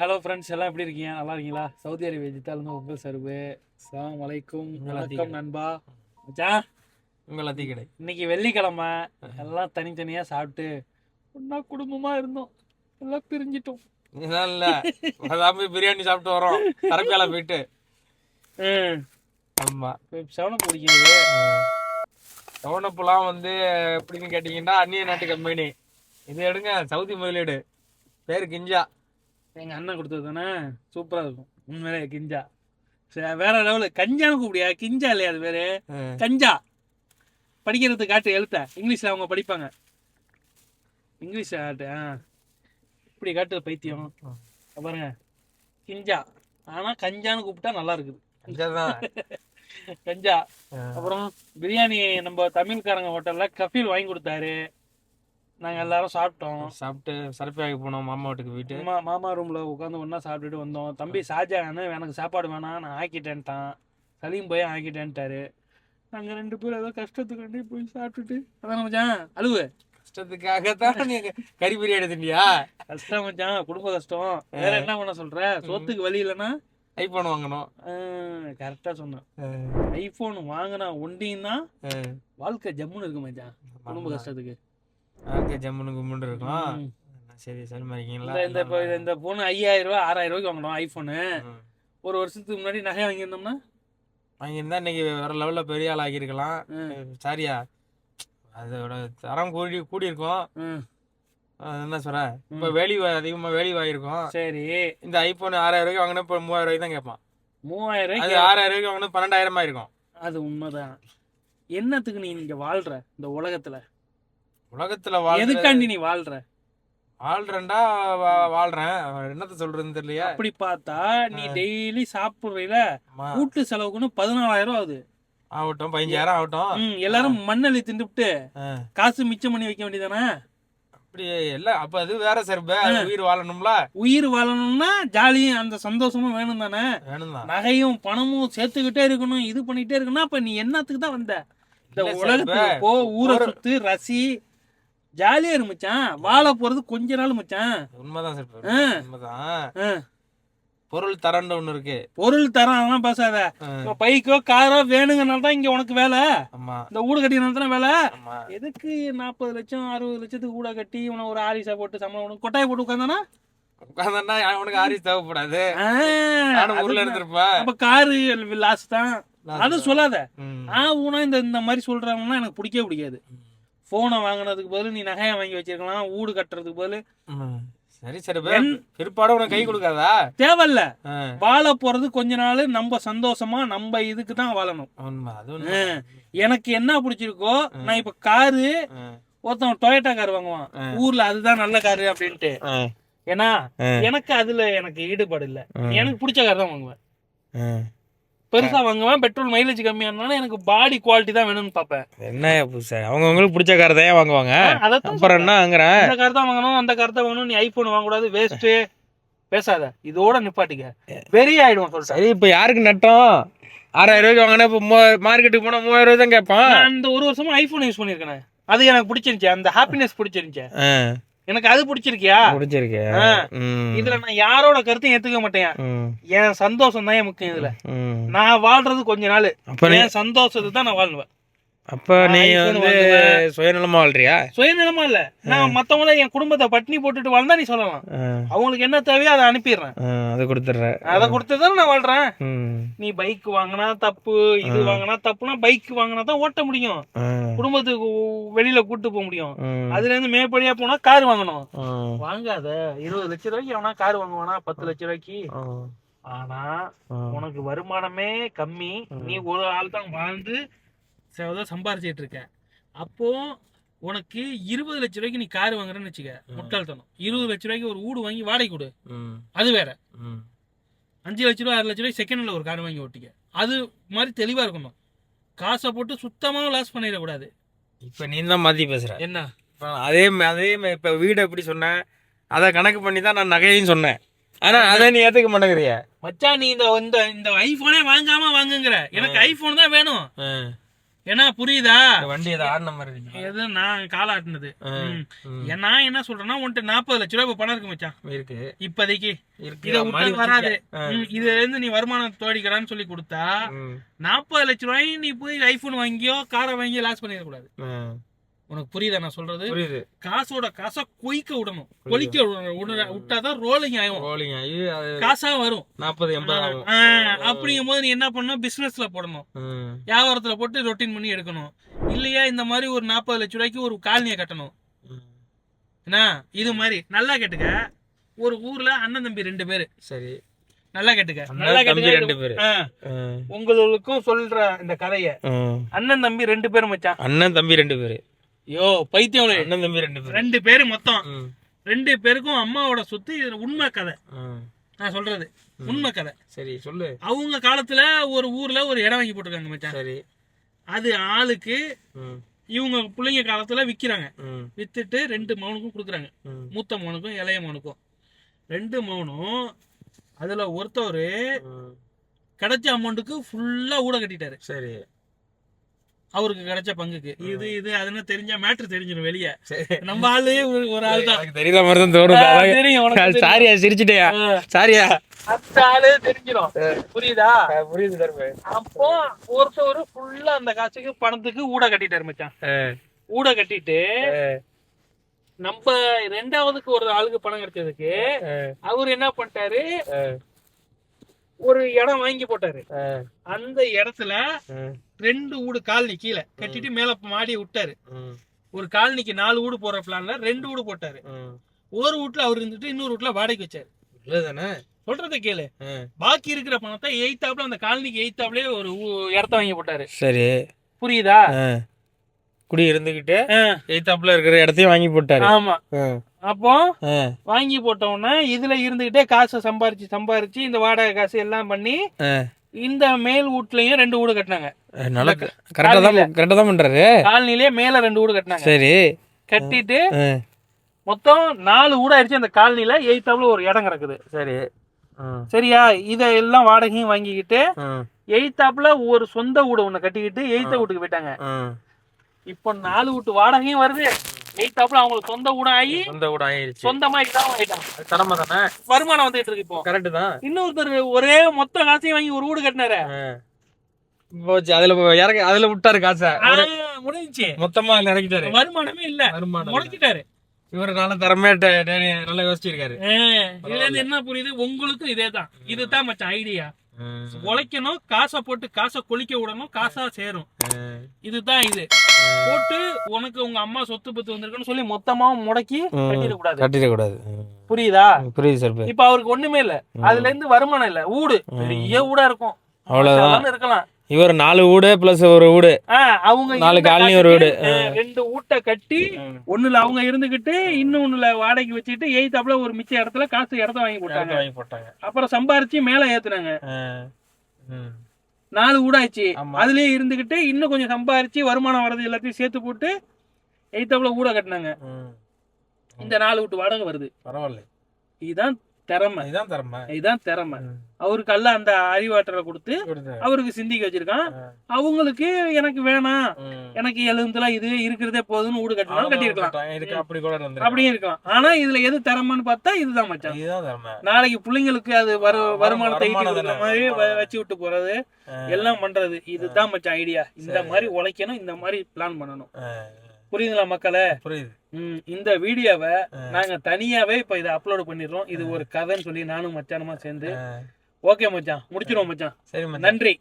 Hello friends எல்லாம் எப்படி இருக்கீங்க? நல்லா இருக்கீங்களா? சவுதி அரேபியா ஜித்தாலேருந்து உங்கள் சர்வு அஸ்ஸலாமு வலைக்கும் வணக்கம். நண்பா. மச்சான் உங்கள் லத்தி கடை இன்னைக்கு வெள்ளிக்கிழமை. எல்லாம் தனித்தனியாக சாப்பிட்டு ஒன்றா குடும்பமாக இருந்தோம். எல்லாம் பிரிஞ்சிட்டோம். இதெல்லாம் இல்ல. அதான் போய் பிரியாணி சாப்பிட்டு வரோம். தரப்பியால போயிட்டு. ஆமா. செவனம் பிடிக்கிறது சவுனப்புலாம் வந்து எப்படின்னு கேட்டீங்கன்னா அந்நிய நாட்டு கம்பெனி. இது எடுங்க சவுதி முதலீடு. பேரு கிஞ்சா. எங்கள் அண்ணன் கொடுத்தது தானே? சூப்பராக இருக்கும். உண்மையிலே கிஞ்சா. சரி வேற லெவலு கஞ்சான்னு கூப்பிடியா கிஞ்சா இல்லையா அது பேரு? கஞ்சா. படிக்கிறது காட்டு எழுத்த. இங்கிலீஷில் அவங்க படிப்பாங்க. இங்கிலீஷ் காட்டு ஆ. இப்படி காட்டு பைத்தியம். பாருங்க. கிஞ்சா. ஆனால் கஞ்சான்னு கூப்பிட்டா நல்லா இருக்குது. கஞ்சா. அப்புறம் பிரியாணி நம்ம தமிழ்காரங்க ஹோட்டலில் கஃபீல் வாங்கி கொடுத்தாரு. நாங்கள் எல்லாரும் சாப்பிட்டோம். சாப்பிட்டு சரப்பியாக்கு போனோம் மாமா வீட்டுக்கு போயிட்டு. மாமா ரூமில் உட்காந்து ஒன்றா சாப்பிட்டுட்டு வந்தோம். தம்பி ஷாஜகான் எனக்கு சாப்பாடு வேணாம் நான் ஆக்கிட்டேன்ட்டான். சலீம் போய் ஆக்கிட்டேன்ட்டாரு. நாங்கள் ரெண்டு பேரும் ஏதோ கஷ்டத்துக்காண்டி போய் சாப்பிட்டுட்டு. அதான் மச்சான் அழுவு. கஷ்டத்துக்காக தான் நீங்க கறி பிரியாணி திண்டியா கஷ்டம் மச்சான் குடும்ப கஷ்டம். வேற என்ன பண்ண சொல்ற? சோத்துக்கு வழி இல்லைன்னா? ஐபோன் வாங்கணும். கரெக்டாக சொன்னேன். ஐஃபோன் வாங்கினா ஒண்டின்னா வாழ்க்கை ஜம்முன்னு இருக்கு மச்சான் குடும்ப கஷ்டத்துக்கு. ஓகே ஜம்முன்னு கும்பிட்டு இருக்கோம். சரி சரி இருக்கீங்களா? இந்த இப்போ இந்த போன் ஐயாயிரம் ரூபா ஆறாயிரம் ரூபாய்க்கு வாங்கினோம் ஐஃபோனு. ஒரு வருஷத்துக்கு முன்னாடி நகை வாங்கியிருந்தோம்னா? வாங்கியிருந்தா இன்னைக்கு வேற லெவல்ல பெரிய ஆள் ஆகியிருக்கலாம். சாரியா? அதோட தரம் கூடி கூடி இருக்கும் என்ன சொல்ற? இப்ப வேலி அதிகமா வேலி ஆகிருக்கும் சரி. இந்த ஐபோன் ஆறாயிரம் ரூபாய்க்கு வாங்கினா இப்போ மூவாயிரம் ரூபாய்க்கு தான் கேட்பான். மூவாயிரம் அது ஆறாயிரம் ரூபாய்க்கு வாங்கினா பன்னெண்டாயிரமா இருக்கும் அது உண்மைதான். என்னத்துக்கு நீ இங்க வாழ்ற இந்த உலகத்துல? உலகத்துல வாழ் எதுக்காண்டி நீ வாழ்ற? வாழ்றேன்டா வாழ்றேன். என்னத்த சொல்றதுன்னு தெரியலையா. அப்படி பார்த்தா நீ டெய்லி சாப்பிடுறீல. கூட்டு செலவுக்குன்னு பதினாலாயிரம் ஆகுது. ஆகட்டும் பதினஞ்சாயிரம் ஆகட்டும். எல்லாரும் மண்ணள்ளி தின்னுபிட்டு ஆ. காசு மிச்சம் பண்ணி வைக்க வேண்டியதானே அப்படி இல்ல அப்ப அது வேற செருப்பு உயிர் வாழணும்ல? உயிர் வாழணும்னா ஜாலியும் அந்த சந்தோஷமும் வேணும் தானே வேணும் தான் நகையும் பணமும் சேர்த்துக்கிட்டே இருக்கணும் இது பண்ணிட்டே இருக்கணும் அப்ப நீ என்னத்துக்கு தான் வந்த? இந்த உலகத்துக்கு போ ஊரை சுத்து ரசி ஜாலியா இரு மச்சான். வாழ போறது கொஞ்ச நாள் மச்சான். உண்மைதான் ஆ. உண்மைதான். பொருள் தரண்டு ஒண்ணு இருக்கு. பொருள் தரம் அதெல்லாம் பேசாத பைக்கோ காரோ வேணுங்கனால தான் இங்க உனக்கு வேலை. இந்த வீடு கட்டினால தானே வேலை. எதுக்கு நாற்பது லட்சம் அறுபது லட்சத்துக்கு கூட கட்டி உன ஒரு ஆரிசா போட்டு சம்பளம் உனக்கு கொட்டாய் போட்டு உட்காந்தானா உட்காந்தா அவனுக்கு ஆரிஸ் தேவைப்படாது. ஊர்ல இருந்திருப்பேன். அப்ப காரு லாஸ் தான். அது சொல்லாத. ஆ ஊனா இந்த இந்த மாதிரி சொல்றாங்கன்னா எனக்கு பிடிக்கவே பிடிக்காது. போனை வாங்குனதுக்கு பதில் நீ நகையை வாங்கி வச்சிருக்கலாம் வீடு கட்டுறதுக்கு பதில். சரி சரி பிற்பாடு உனக்கு கை கொடுக்காதா தேவையில்ல. வாழ போறது கொஞ்ச நாள் நம்ம சந்தோஷமா நம்ம இதுக்கு தான் வாழணும் எனக்கு என்ன பிடிச்சிருக்கோ நான் இப்ப காரு. ஒருத்தன் டொயோட்டா கார் வாங்குவான் ஊர்ல அதுதான் நல்ல காரு அப்படின்ட்டு. ஏன்னா. எனக்கு அதுல எனக்கு ஈடுபாடு இல்ல. எனக்கு பிடிச்ச கார் தான் வாங்குவேன். பெருசா வாங்குவேன் பெட்ரோல் மைலேஜ் கம்மியா இருந்தாலும் எனக்கு பாடி குவாலிட்டி தான் வேணும்னு பார்ப்பேன் என்ன புதுசா? அவங்கவுங்களுக்கு பிடிச்ச கார் தான் வாங்குவாங்க? அப்புறம் என்ன வாங்குறேன் இந்த கார் தான் வாங்கணும் அந்த கார் தான் வாங்கணும் நீ ஐபோன் வாங்கக்கூடாது வேஸ்ட் பேசாத. இதோட நிப்பாட்டிக்க. பெரிய ஆயிடுவோம் சொல்லிட்டேன் சரி இப்போ யாருக்கு நட்டம்? ஆறாயிரம் ரூபாய்க்கு வாங்கினா இப்போ மார்க்கெட்டுக்கு போனால் மூவாயிரம் ரூபாய் தான் கேட்பான். இந்த ஒரு வருஷமா ஐபோன் யூஸ் பண்ணிருக்கேன் அது எனக்கு பிடிச்சிருந்துச்சு. அந்த ஹாப்பினஸ் பிடிச்சிருந்துச்சு. எனக்கு அது பிடிச்சிருக்கியா? பிடிச்சிருக்கு. ஆ. ம். இதுல நான் யாரோட கருத்தையும் ஏத்துக்க மாட்டேன். என் சந்தோஷம் தான் என் முக்கியம் இதுல. நான் வாழ்றது கொஞ்ச நாள். என் சந்தோஷத்தை தான் நான் வாழ்வேன். அப்போ நீ வந்து சுயநலமா வாழ்றியா? சுயநலமா இல்ல. நான் மத்தவங்கள என் குடும்பத்தை பட்டினி போட்டுட்டு வாழ்ந்தா நீ சொல்லலாம். அவங்களுக்கு என்ன தேவையோ அதை அனுப்பிடுறேன். அது கொடுத்துட்ற. அதை கொடுத்துதான் நான் வாழ்றேன். நீ பைக் வாங்கினா தப்பு இது வாங்கினா தப்புனா பைக் வாங்கினா தான் ஓட்ட முடியும். குடும்பத்துக்கு வெளியில கூட்டு போக முடியும். அதுல இருந்து மேற்படியா போனா கார் வாங்கணும். வாங்காத. இருபது லட்சம் ரூபாய்க்கு எவனா கார் வாங்குவானா? பத்து லட்சம் ரூபாய்க்கு. ஆனா. உனக்கு வருமானமே கம்மி. நீ ஒரு ஆள் தான் வாழ்ந்து ச- சம்பாரிச்சிட்டு இருக்க அப்போ உனக்கு இருபது லட்ச ரூபாய்க்கு நீ கார் வாங்குறேன்னு வச்சுக்க முட்டாள்தனம். இருபது லட்ச ரூபாய்க்கு ஒரு வீடு வாங்கி வாடகை கொடு. அது வேற. அஞ்சு லட்ச ரூபா ஆறு லட்ச ரூபாய் செகண்ட்ல ஒரு கார் வாங்கி ஓட்டிக்க. அது மாதிரி தெளிவா இருக்கணும். காசை போட்டு சுத்தமா லாஸ் பண்ணிடக்கூடாது. இப்ப நீ தான் மாத்தி பேசுற. என்ன? அதே அதே இப்ப வீடு எப்படி சொன்ன? அதை கணக்கு பண்ணி தான் நான் நகையும் சொன்னேன். ஆனா அதை நீ ஏத்துக்க மாட்டேங்கிறிய. மச்சான் நீ இந்த இந்த இந்த ஐபோனே வாங்காம வாங்குங்கிற. எனக்கு ஐபோன் தான் வேணும். ஏன்னா புரியுதா? வண்டி ஏதோ ஆடின மாதிரி எது நான். ஏன் நான் என்ன சொல்றேன்னா உன்கிட்ட நாற்பது லட்ச ரூபாய் பணம் இருக்கு மச்சான். இருக்கு. இப்போதைக்கு. இதை விட்டா வராது. இதுல இருந்து நீ வருமானம் தோடிக்கிறான்னு சொல்லி கொடுத்தா. நாற்பது லட்ச ரூபாய் நீ போய் ஐபோன் வாங்கியோ காரை வாங்கி லாஸ் பண்ணிட கூடாது ஆ. உனக்கு புரியுதா நான் சொல்றது? புரியுது. காசோட காசை கொய்க்க விடணும். கொலிக்க. விட- விட்டாதான் ரோலிங் ஆகும் ரோலிங் ஆகி காசா வரும். நாற்பது எண்பது அப்படிங்கும் போது நீ என்ன பண்ணணும்? பிசினஸ்ல போடணும். வியாபாரத்துல போட்டு ரொட்டீன் பண்ணி எடுக்கணும். இல்லையா இந்த மாதிரி ஒரு நாற்பது லட்ச ரூபாய்க்கு ஒரு காலனியை கட்டணும். என்ன? இது மாதிரி. நல்லா கேட்டுக்க. ஒரு ஊர்ல அண்ணன் தம்பி ரெண்டு பேரு. சரி. நல்லா கேட்டுக்க. நல்லா கேட்டுக்க. உங்களுக்கும் சொல்ற இந்த கதைய. அண்ணன் தம்பி ரெண்டு பேரும் மச்சான். அண்ணன் தம்பி ரெண்டு பேரு. ஐயோ பைத்தியம். அண்ணன் தம்பி ரெண்டு பேரு ரெண்டு பேரு மொத்தம். ரெண்டு பேருக்கும் அம்மாவோட சொத்து இது உண்மை கதை. நான் சொல்றது உண்மை கதை சரி சொல்லு அவங்க காலத்துல ஒரு ஊர்ல ஒரு இடம் வாங்கி போட்டிருக்காங்க மச்சான் சரி அது ஆளுக்கு. இவங்க பிள்ளைங்க காலத்துல விக்கிறாங்க. வித்துட்டு ரெண்டு மகனுக்கும் கொடுக்குறாங்க. மூத்த மகனுக்கும் இளைய மகனுக்கும் ரெண்டு மகனும் அதுல ஒருத்தவர். கிடைச்ச அமௌண்ட்டுக்கு ஃபுல்லா ஊட கட்டிட்டாரு சரி அவருக்கு கிடைச்ச பங்குக்கு. இது இது அதுன்னு தெரிஞ்ச மேட்ரு தெரிஞ்சிடும் வெளிய. நம்ம ஆளு ஒரு- ஆள் தான். தெரியற மாதிரி தான் அதான் தெரியும். சாரியா சிரிச்சிட்டியா? சாரியா? அந்த ஆளு தெரிஞ்சிடும் புரியுதா? புரியுது அப்போ ஒருத்தவர் ஃபுல்லா அந்த காசுக்கு பணத்துக்கு ஊட கட்டிட்டாரு மச்சான். ஊட கட்டிட்டு நம்ம ரெண்டாவதுக்கு ஒரு ஆளுக்கு பணம் கிடைச்சதுக்கு அவர் என்ன பண்ணிட்டாரு? ஒரு இடம் வாங்கி போட்டாரு. அந்த இடத்துல ரெண்டு ஊடு காலனி கீழே. கட்டிட்டு மேல மாடி விட்டாரு. ஒரு காலனிக்கு நாலு வீடு போற பிளான்ல ரெண்டு வீடு போட்டாரு. ஒரு வீட்டுல அவர் இருந்துட்டு இன்னொரு வீட்டுல வாடகைக்கு வச்சாரு. இல்லதானே? சொல்றத கேளு. பாக்கி இருக்கிற பணத்தை எயித்தாப்ல அந்த காலனிக்கு எயித்தாப்லயே ஒரு இடத்த வாங்கி போட்டாரு. சரி. புரியுதா? குடி இருந்துகிட்டு ஆ, எய்தாப்புல இருக்கிற இடத்தையும் வாங்கி போட்டாரு. ஆமா. அப்போ. வாங்கி போட்டோம்னா இதுல இருந்துகிட்டே காசை சம்பாரிச்சு சம்பாரிச்சு இந்த வாடகை காசு எல்லாம் பண்ணி. இந்த மேல் வீட்லயும் ரெண்டு வீடு கட்டினாங்க. நல்லா கரெக்டா தான் கரெக்டா தான் பண்றாரு. காலனிலே மேல ரெண்டு வீடு கட்டினாங்க. சரி. கட்டிட்டு. மொத்தம் நாலு வீடு ஆயிடுச்சு. அந்த காலனில எயித்தாப்ல ஒரு இடம் கிடக்குது. சரி. சரியா? இதெல்லாம் வாடகையும் வாங்கிக்கிட்டு எயித்தாப்ல ஒரு சொந்த வீடு ஒண்ணு கட்டிக்கிட்டு எயித்த வீட்டுக்கு போயிட்டாங்க. இப்போ நாலு வீட்டு வாடகையும் வருது. எயித்தாப்ல அவங்களுக்கு சொந்த வீடு ஆகி சொந்த ஆயிருச்சு சொந்தமா இதான் ஆயிட்டாங்க கடமை தானே? வருமானம் வந்துட்டு இருக்கு இப்போ. கரெக்ட் தான். இன்னொருத்தர் ஒரே மொத்த காசையும் வாங்கி ஒரு வீடு கட்டினாரு. போச்சு அதுல இறக்க அதுல விட்டாரு காசை. முடிஞ்சுச்சு. மொத்தமா இறக்கிட்டாரு. வருமானமே இல்ல. வருமானம் முளைக்கிட்டாரு இவரு நல்ல திறமையா டே- டே- நல்லா யோசிச்சிருக்காரு. இதுல இருந்து என்ன புரியுது? உங்களுக்கும் இதேதான். இதுதான் மச்சான் ஐடியா. உழைக்கணும் காசை போட்டு காசை கொளிக்க விடணும் காசா சேரும். இதுதான் இது. போட்டு உனக்கு உங்க அம்மா சொத்து பத்து வந்திருக்குன்னு சொல்லி மொத்தமா முடக்கி கட்டிட கூடாது கட்டிட கூடாது புரியுதா? புரியுது சார் இப்ப அவருக்கு ஒண்ணுமே இல்ல. அதுல இருந்து வருமானம் இல்ல. ஊடு. பெரிய ஊடா இருக்கும். அவ்வளவுதான். இருக்கலாம். இவர் நாலு வீடு பிளஸ் ஒரு வீடு அவங்க நாலு காலனி, ஒரு வீடு. ரெண்டு ஊட்ட கட்டி ஒண்ணுல அவங்க இருந்துகிட்டு இன்னொன்னுல வாடகைக்கு வச்சுக்கிட்டு எயித்தாப்புல ஒரு மிச்ச இடத்துல காசு இடத்த வாங்கி போட்டாங்க. வாங்கி போட்டாங்க. அப்புறம் சம்பாரிச்சு மேல ஏத்துனாங்க. நாலு ஊடாச்சு. ஆமா. அதுலயே இருந்துகிட்டு இன்னும் கொஞ்சம் சம்பாரிச்சு வருமானம் வர்றது எல்லாத்தையும் சேர்த்து போட்டு எயித்தாப்புல ஊட கட்டினாங்க. இந்த நாலு வீட்டு வாடகை வருது. பரவாயில்ல. இதுதான் திறமை. இதுதான் திறமை. இதுதான் திறமை. அவருக்கு அல்ல அந்த அறிவாற்றலை கொடுத்து அவருக்கு சிந்திக்க வச்சிருக்கான். அவங்களுக்கு எனக்கு வேணாம். எனக்கு எழுந்துல இது இருக்கிறதே போதும்னு வீடு கட்டலாம் கட்டியிருக்கலாம். அப்படி கூட. அப்படியும் இருக்கலாம். ஆனா இதுல எது திறமைன்னு பார்த்தா இதுதான் மச்சான். நாளைக்கு பிள்ளைங்களுக்கு அது வரு வருமானத்தை ஈட்டி. மாதிரி வச்சு விட்டு போறது எல்லாம் பண்றது. இதுதான் மச்சான் ஐடியா இந்த மாதிரி உழைக்கணும் இந்த மாதிரி பிளான் பண்ணணும். புரியுதுங்களா மக்களே? புரியுது. ம், இந்த வீடியோவை நாங்க தனியாவே இப்ப இதை அப்லோட் பண்ணிடுறோம். இது ஒரு கதைன்னு சொல்லி நானும் மச்சானுமா சேர்ந்து. ஓகே மச்சான் முடிச்சிருவோம் மச்சான். சரி. நன்றி.